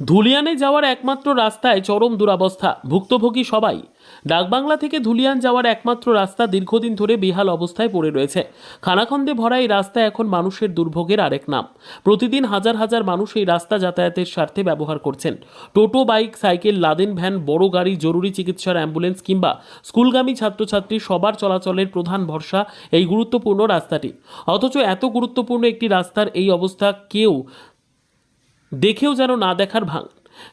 ধুলিয়ানে যাওয়ার একমাত্র রাস্তায় চরম দুরাবস্থা, ভুক্তভোগী সবাই। ডাকবাংলা থেকে ধুলিয়ান যাওয়ার একমাত্র রাস্তা দীর্ঘদিন ধরে বেহাল অবস্থায় পড়ে রয়েছে। খানাখন্দে ভরা এই রাস্তা এখন মানুষের দুর্ভোগের আরেক নাম। প্রতিদিন হাজার হাজার মানুষ এই রাস্তা যাতায়াতের স্বার্থে ব্যবহার করছেন। টোটো, বাইক, সাইকেল, লাদেন ভ্যান, বড় গাড়ি, জরুরি চিকিৎসার অ্যাম্বুলেন্স কিংবা স্কুলগামী ছাত্রছাত্রী সবার চলাচলের প্রধান ভরসা এই গুরুত্বপূর্ণ রাস্তাটি। অথচ এত গুরুত্বপূর্ণ একটি রাস্তার এই অবস্থা কেউ দেখেও যেন না দেখার ভাঙ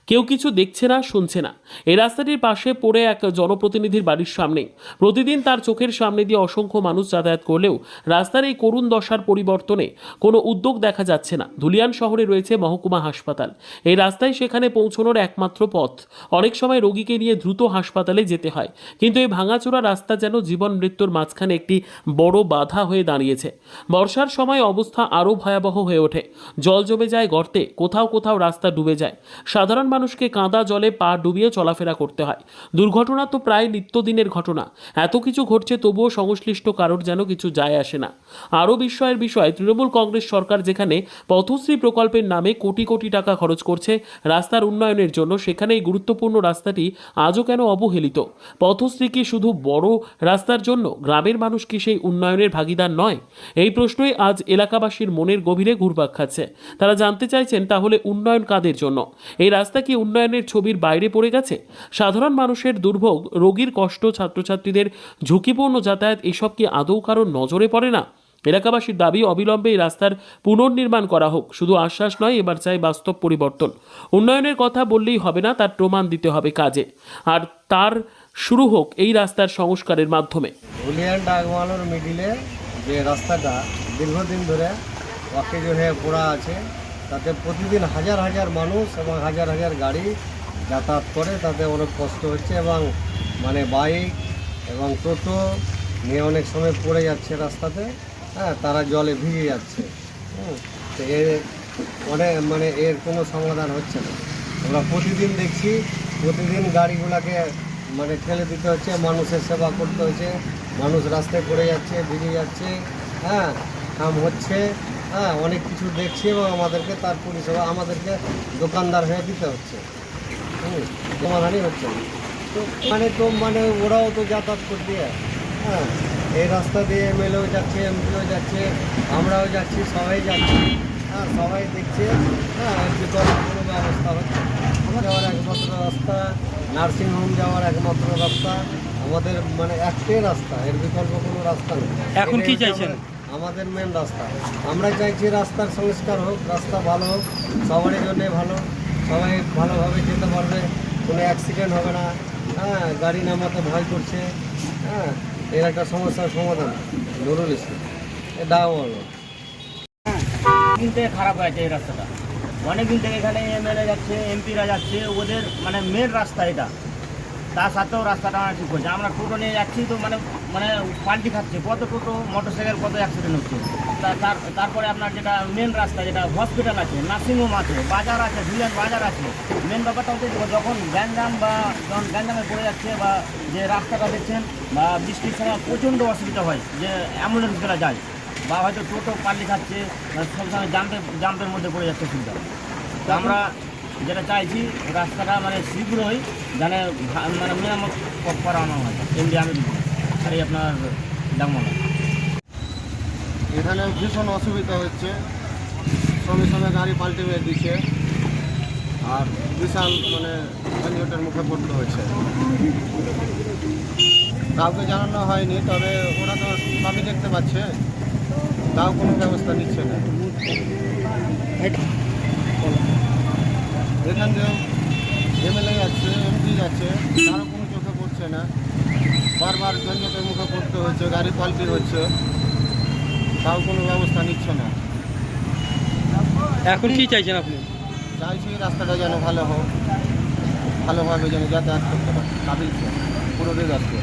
কেউ কিছু দেখছে না, শুনছে না। এই রাস্তাটির পাশে পড়ে এক জনপ্রতিনিধির বাড়ির সামনে। প্রতিদিন তার চোখের সামনে দিয়ে অসংখ্য মানুষ যাতায়াত করলেও রাস্তার এই করুণ দশার পরিবর্তনে কোনো উদ্যোগ দেখা যাচ্ছে না। ধুলিয়ান শহরে রয়েছে মহকুমা হাসপাতাল। এই রাস্তায় সেখানে পৌঁছানোর একমাত্র পথ। অনেক সময় রোগীকে নিয়ে দ্রুত হাসপাতালে যেতে হয়। কিন্তু এই ভাঙাচোরা রাস্তা যেন জীবন মৃত্যুর মাঝখানে একটি বড় বাধা হয়ে দাঁড়িয়েছে। বর্ষার সময় অবস্থা আরও ভয়াবহ হয়ে ওঠে। জল জমে যায় গর্তে, কোথাও কোথাও রাস্তা ডুবে যায়। সাধারণ মানুষকে কাঁদা জলে পা ডুবিয়ে চলাফেরা করতে হয়। দুর্ঘটনা তো প্রায় নিত্যদিনের ঘটনা। এত কিছু ঘটছে তবুও সংশ্লিষ্ট কারোর যেন কিছু যায় আসে না। আরও বিস্ময়ের বিষয়, তৃণমূল কংগ্রেস সরকার যেখানে পথশ্রী প্রকল্পের নামে কোটি কোটি টাকা খরচ করছে, রাস্তার উন্নয়নের জন্য সেখানে এই গুরুত্বপূর্ণ রাস্তাটি আজও কেন অবহেলিত? পথশ্রী কি শুধু বড় রাস্তার জন্য, গ্রামের মানুষ কি সেই উন্নয়নের ভাগিদার নয়? এই প্রশ্নই আজ এলাকাবাসীর মনের গভীরে ঘুরপাক খাচ্ছে। তারা জানতে চাইছেন তাহলে উন্নয়ন কাদের জন্য? এই রাস্তা কি উন্নয়নের ছবির বাইরে পড়ে গেছে? সাধারণ মানুষের দুর্ভোগ, রোগীর কষ্ট, ছাত্রছাত্রীদের ঝুঁকিপূর্ণ যাতায়াত, এসব কি আদৌ কারোর নজরে পড়ে না? এলাকাবাসীর দাবি, অবিলম্বে এই রাস্তার পুনর্নির্মাণ করা হোক। শুধু আশ্বাস নয়, এবার চাই বাস্তব পরিবর্তন। উন্নয়নের কথা বললেই হবে না, তার প্রমাণ দিতে হবে কাজে। আর তার শুরু হোক এই রাস্তার সংস্কারের মাধ্যমে। যে রাস্তাটা দীর্ঘদিন ধরে অকেজ হয়ে পড়া আছে তাতে প্রতিদিন হাজার হাজার মানুষ এবং হাজার হাজার গাড়ি যাতায়াত করে, তাতে অনেক কষ্ট হচ্ছে এবং মানে বাইক এবং টোটো নিয়ে অনেক সময় পড়ে যাচ্ছে রাস্তাতে। হ্যাঁ তারা জলে ভিজে যাচ্ছে। তো এর অনেক মানে এর কোনো সমাধান হচ্ছে না। আমরা প্রতিদিন দেখছি, প্রতিদিন গাড়িগুলোকে মানে ঠেলে দিতে হচ্ছে, মানুষের সেবা করতে হচ্ছে, মানুষ রাস্তায় পড়ে যাচ্ছে, ভিজে যাচ্ছে। হ্যাঁ কাম হচ্ছে। হ্যাঁ অনেক কিছু দেখছি এবং আমাদেরকে তার পরিষেবা আমাদেরকে দোকানদার হয়ে দিতে হচ্ছে। হুম সমাধানই হচ্ছে তো মানে তো মানে ওরাও তো যাতায়াত করতে হ্যাঁ এই রাস্তা দিয়ে এমএলএও যাচ্ছে এমপিও যাচ্ছে আমরাও যাচ্ছি সবাই যাচ্ছি। হ্যাঁ সবাই দেখছে হ্যাঁ বিকল্প কোনো ব্যবস্থা হচ্ছে আমার যাওয়ার একমাত্র রাস্তা নার্সিংহোম যাওয়ার একমাত্র রাস্তা আমাদের মানে একটাই রাস্তা এর বিকল্প কোনো রাস্তা নেই। এখন কি চাইছেন? আমাদের- মেন রাস্তা। আমরা চাইছি রাস্তার সংস্কার হোক, রাস্তা ভালো হোক, সবারই জন্যে ভালো। সবাই ভালোভাবে যেতে পারবে, কোনো অ্যাক্সিডেন্ট হবে না। হ্যাঁ গাড়ি নামাতে ভয় করছে। হ্যাঁ এর একটা সমস্যার সমাধান। নুরুল ইসলাম এটা হলো দিন থেকে খারাপ হয়েছে এই রাস্তাটা। অনেক দিন থেকে এখানে এমএলএ যাচ্ছে এমপিরা যাচ্ছে, ওদের মানে মেন রাস্তা এটা। তার সাথেও রাস্তাটা ঠিক করছে আমরা টোটো নিয়ে যাচ্ছি তো মানে মানে পাল্টি খাচ্ছে। কত টোটো, মোটরসাইকেল, কত অ্যাক্সিডেন্ট হচ্ছে? তার, তারপরে আপনার যেটা মেন রাস্তা, যেটা হসপিটাল আছে নার্সিংহোম আছে, বাজার আছে ভিলেন বাজার আছে মেন ব্যাপারটা হচ্ছে যখন গ্যাঞ্জাম বা যখন গ্যাঞ্জামে পড়ে যাচ্ছে বা যে রাস্তাটা দেখছেন বা বৃষ্টির সময় প্রচণ্ড অসুবিধা হয়, যে অ্যাম্বুলেন্সগুলো যায়, বা হয়তো টোটো পাল্লি খাচ্ছে সবসময় জাম্পে জাম্পের মধ্যে পড়ে যাচ্ছে সুবিধা তো আমরা যেটা চাইছি, রাস্তাটা মানে শীঘ্রই ভা- মানে মেরামত করানো হয়। এমনি আমি এই আপনার ডাকমালা এখানে ভীষণ অসুবিধা হচ্ছে। সঙ্গে সঙ্গে গাড়ি পাল্টে মেরে দিচ্ছে। আর বিশাল মানে যানজটের মুখে পড়তে হচ্ছে কাউকে জানানো হয়নি, তবে ওরা তো সবই দেখতে পাচ্ছে। তাও কোনো ব্যবস্থা নিচ্ছে না। এখান থেকে এমএলএ যাচ্ছে এমপি যাচ্ছে তারও কোনো চোখে পড়ছে না। বারবার যানজটের মুখে পড়তে হচ্ছে গাড়ি পাল্টি হচ্ছে তাও কোনো ব্যবস্থা নিচ্ছে না। এখন কি চাইছেন আপনি? চাইছি রাস্তাটা যেন ভালো হোক ভালোভাবে যেন যাতায়াত করতে পারে। কাবিলকে পুরো দিক আসবে